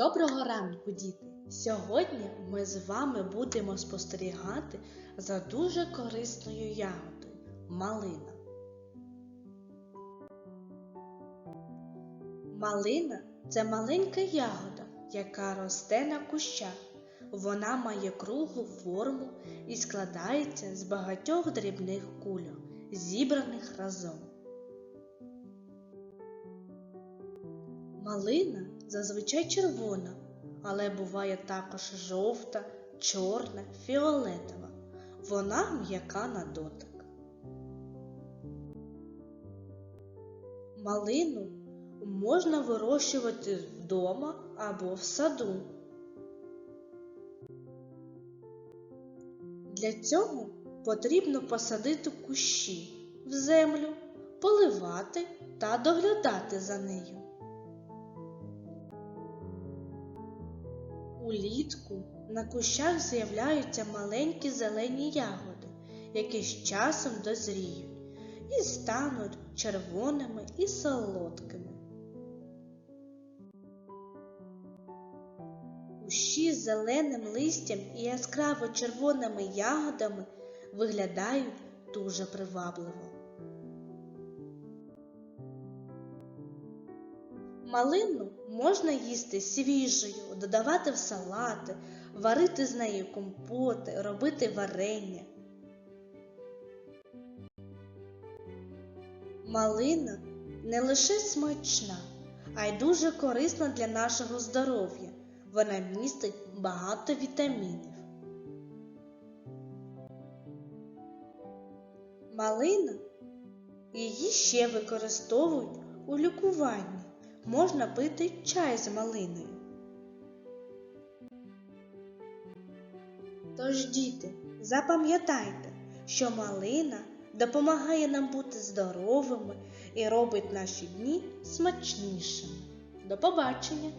Доброго ранку, діти! Сьогодні ми з вами будемо спостерігати за дуже корисною ягодою малина. Малина це маленька ягода, яка росте на кущах. Вона має круглу форму і складається з багатьох дрібних кульок, зібраних разом. Малина зазвичай червона, але буває також жовта, чорна, фіолетова. Вона м'яка на дотик. Малину можна вирощувати вдома або в саду. Для цього потрібно посадити кущі в землю, поливати та доглядати за нею. Улітку на кущах з'являються маленькі зелені ягоди, які з часом дозріють і стануть червоними і солодкими. Кущі з зеленим листям і яскраво червоними ягодами виглядають дуже привабливо. Малину можна їсти свіжою, додавати в салати, варити з нею компоти, робити варення. Малина не лише смачна, а й дуже корисна для нашого здоров'я. Вона містить багато вітамінів. Малина її ще використовують у лікуванні можна пити чай з малиною. Тож, діти, запам'ятайте, що малина допомагає нам бути здоровими і робить наші дні смачнішими. До побачення!